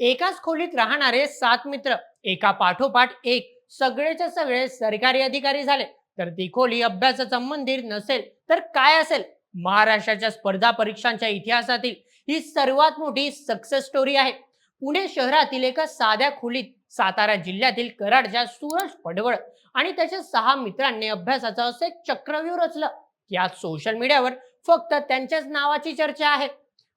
एकाच खोलीत राहणारे सात मित्र एका पाठोपाठ एक सगळेच्या सगळे सरकारी अधिकारी झाले. तर ती खोली अभ्यासाचं मंदिर नसेल तर काय असेल? महाराष्ट्राच्या स्पर्धा परीक्षांच्या इतिहासातील ही सर्वात मोठी सक्सेस स्टोरी आहे. पुणे शहरातील एका साध्या खोलीत सातारा जिल्ह्यातील कराडच्या सूरज पडवळ आणि त्याच्या सहा मित्रांनी अभ्यासाचं असं एक चक्रव्यूह रचलं. यात सोशल मीडियावर फक्त त्यांच्याच नावाची चर्चा आहे.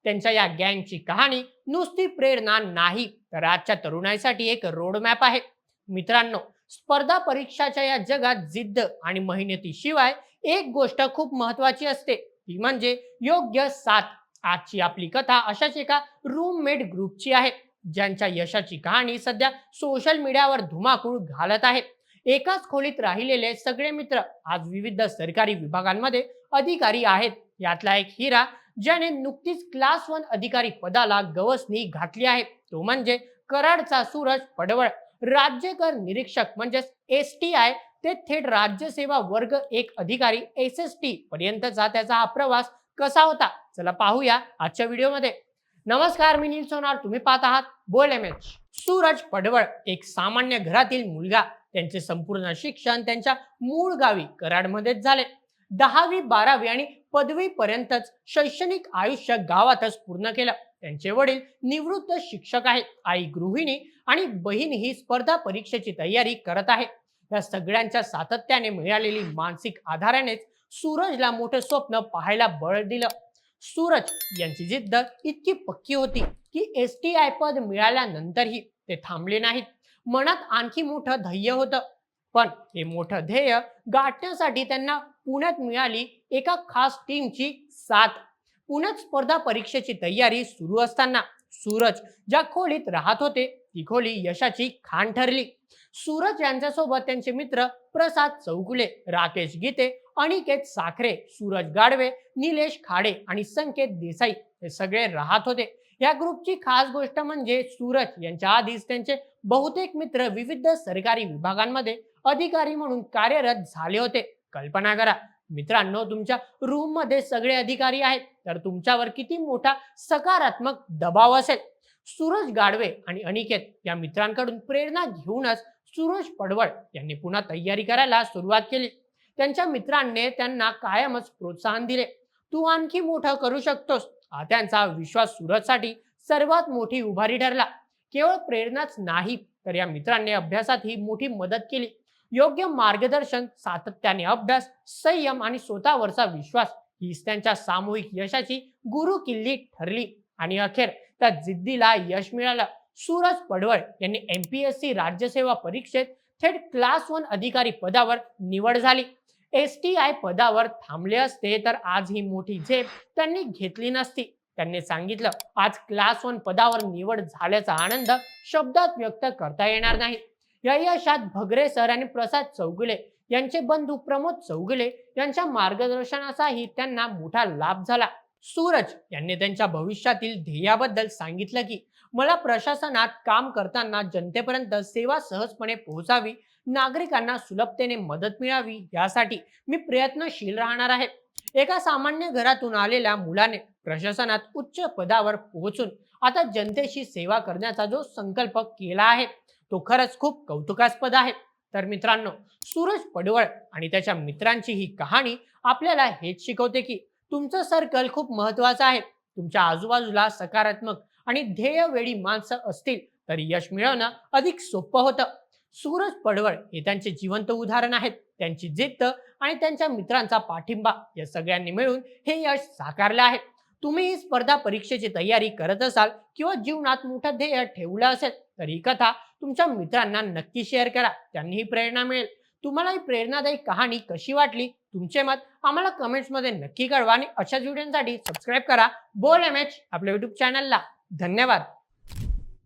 त्यांच्या या गँगची कहाणी नुसती प्रेरणा नाही तर आजच्या तरुणाईसाठी एक रोडमॅप आहे. मित्रांनो स्पर्धा परीक्षाच्या या जगात जिद्द आणि मेहनतीशिवाय एक गोष्ट खूप महत्वाची असते. ती म्हणजे योग्य साथ. आजची आपली कथा अशाच एका रूममेट ग्रुपची आहे. ज्यांच्या यशाची कहाणी सध्या सोशल मीडियावर धुमाकूळ घालत आहे. एकाच खोलीत राहिलेले सगळे मित्र आज विविध सरकारी विभागांमध्ये अधिकारी आहेत. यातला एक हिरा ज्याने नुकतीच क्लास वन अधिकारी पदाला गवसणी घातली आहे. तो म्हणजे कराडचा सूरज पडवळ. राज्यकर निरीक्षक म्हणजेच एस टी आय ते थेट राज्यसेवा वर्ग एक अधिकारी एस एस टी पर्यंतचा त्याचा हा प्रवास कसा होता? चला पाहूया आजच्या व्हिडिओमध्ये नमस्कार मी नील सोनार. तुम्ही पाहत आहात बोल एम एच सूरज पडवळ एक सामान्य घरातील मुलगा. त्यांचे संपूर्ण शिक्षण त्यांच्या मूळ गावी कराडमध्येच झाले. दहावी बारावी आणि पदवीपर्यंतच शैक्षणिक आयुष्य गावातच पूर्ण केलं. त्यांचे वडील निवृत्त शिक्षक आहेत. आई गृहिणी आणि बहीण ही स्पर्धा परीक्षेची तयारी करत आहे. या सगळ्यांच्या सातत्याने मिळालेली मानसिक आधारानेच सूरजला मोठं स्वप्न पाहायला बळ दिलं. सूरज यांची जिद्द इतकी पक्की होती की एस टी आय पद मिळाल्यानंतरही ते थांबले नाहीत. मनात आणखी मोठं धैर्य होतं. पण हे मोठं ध्येय गाठण्यासाठी त्यांना पुण्यात मिळाली एका खास टीमची साथ. पुण्यात स्पर्धा परीक्षेची तयारी सुरू असताना सूरज ज्या खोलीत राहत होते ती खोली यशाची खाण ठरली. सूरज यांच्यासोबत त्यांचे मित्र प्रसाद चौगुले राकेश गीते अनिकेत साखरे सूरज गाडवे निलेश खाडे आणि संकेत देसाई हे सगळे राहत होते. या ग्रुपची खास गोष्ट म्हणजे सूरज यांच्या आधीच त्यांचे बहुतेक मित्र विविध सरकारी विभागांमध्ये अधिकारी म्हणून कार्यरत झाले होते. कल्पना करा मित्रांनो तुमच्या रूममध्ये सगळे अधिकारी आहेत तर तुमच्यावर किती मोठा सकारात्मक दबाव असेल. सूरज गाडवे आणि अनिकेत या मित्रांकडून प्रेरणा घेऊनच सूरज पडवळ यांनी पुन्हा तयारी करायला सुरुवात केली. त्यांच्या मित्रांनी त्यांना कायमच प्रोत्साहन दिले. तू आणखी मोठं करू शकतोस. हा त्यांचा विश्वास सूरजसाठी सर्वात मोठी उभारी ठरला. केवळ प्रेरणाच नाही तर या मित्रांनी अभ्यासात ही मोठी मदत केली. योग्य मार्गदर्शन सातत्याने अभ्यास संयम आणि स्वतःवरचा विश्वास हीच त्यांच्या सामूहिक यशाची गुरु किल्ली ठरली. आणि अखेर त्या जिद्दीला यश मिळालं. सूरज पडवळ यांनी एम पी एस सी राज्यसेवा परीक्षेत थेट क्लास वन अधिकारी पदावर निवड झाली. एस टी आय पदावर थांबले असते तर आज ही मोठी झेप त्यांनी घेतली नसती. त्यांनी सांगितलं आज क्लास वन पदावर निवड झाल्याचा आनंद शब्दात व्यक्त करता येणार नाही. या यशात भगरे सर आणि प्रसाद चौगुले यांचे बंधू प्रमोद चौगुले यांच्या मार्गदर्शनाचाही त्यांना मोठा लाभ झाला. सूरज यांनी त्यांच्या भविष्यातील ध्येयाबद्दल सांगितलं की मला प्रशासनात काम करताना जनतेपर्यंत सेवा सहजपणे पोहोचावी नागरिकांना सुलभतेने मदत मिळावी यासाठी मी प्रयत्नशील राहणार आहे. एका सामान्य घरातून आलेल्या मुलाने प्रशासनात उच्च पदावर पोहोचून आता जनतेशी सेवा करण्याचा जो संकल्प केला आहे तो खरंच खूप कौतुकास्पद आहे. तर मित्रांनो सूरज पडवळ आणि त्याच्या मित्रांची ही कहाणी आपल्याला हेच शिकवते की तुमचं सर्कल खूप महत्वाचं आहे. तुमच्या आजूबाजूला सकारात्मक आणि ध्येय वेळी माणसं असतील तर यश मिळवणं अधिक सोपं होतं. सूरज पडवळ हे त्यांचे जिवंत उदाहरण आहेत. त्यांची जिद्द आणि त्यांच्या मित्रांचा पाठिंबा या सगळ्यांनी मिळून हे यश साकारलं आहे. तुम्ही ही स्पर्धा परीक्षेची तयारी करत असाल किंवा जीवनात मोठं ध्येय ठेवलं असेल तर ही कथा तुमच्या मित्रांना नक्की शेअर करा. त्यांनीही प्रेरणा मिळेल. तुम्हाला ही प्रेरणादायी कहाणी कशी वाटली? तुमचे मत आम्हाला कमेंट्समध्ये नक्की कळवा आणि अशाच व्हिडिओसाठी सबस्क्राईब करा. बोल एम एच आपल्या युट्यूब चॅनलला धन्यवाद.